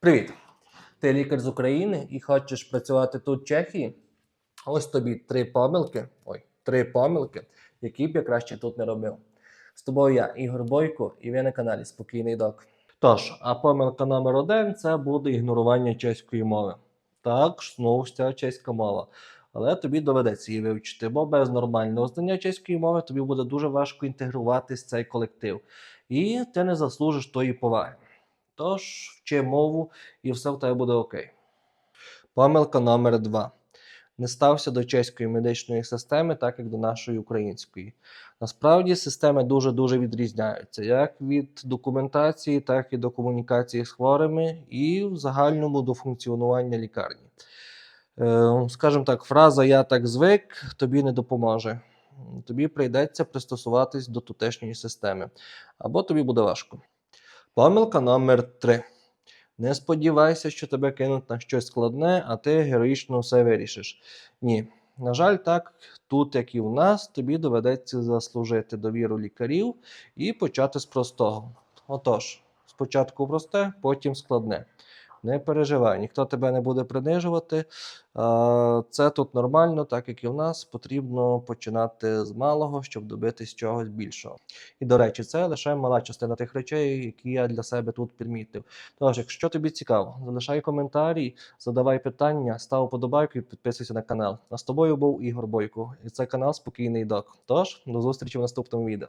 Привіт! Ти лікар з України і хочеш працювати тут в Чехії? Ось тобі три помилки. Ой, три помилки, які б я краще тут не робив. З тобою я, Ігор Бойко, і ви на каналі Спокійний Док. Тож, а помилка номер один це буде ігнорування чеської мови. Так, знову ж ця чеська мова. Але тобі доведеться її вивчити, бо без нормального знання чеської мови тобі буде дуже важко інтегруватись в цей колектив. І ти не заслужиш тої поваги. Тож вчи мову і все в тебе буде окей. Помилка номер два. Не стався до чеської медичної системи, так як до нашої української. Насправді системи дуже-дуже відрізняються, як від документації, так і до комунікації з хворими, і в загальному до функціонування лікарні. Е, скажімо так, фраза Я так звик тобі не допоможе. Тобі прийдеться пристосуватись до тутешньої системи, або тобі буде важко. Помилка номер 3. Не сподівайся, що тебе кинуть на щось складне, а ти героїчно все вирішиш. Ні. На жаль, так, тут, як і в нас, тобі доведеться заслужити довіру лікарів і почати з простого. Отож, спочатку просте, потім складне. Не переживай, ніхто тебе не буде принижувати. Це тут нормально, так як і в нас, потрібно починати з малого, щоб добитись чогось більшого. І до речі, це лише мала частина тих речей, які я для себе тут підмітив. Тож, якщо тобі цікаво, залишай коментарі, задавай питання, став подобайку і підписуйся на канал. А з тобою був Ігор Бойко, і це канал Спокійний Док. Тож, до зустрічі в наступному відео.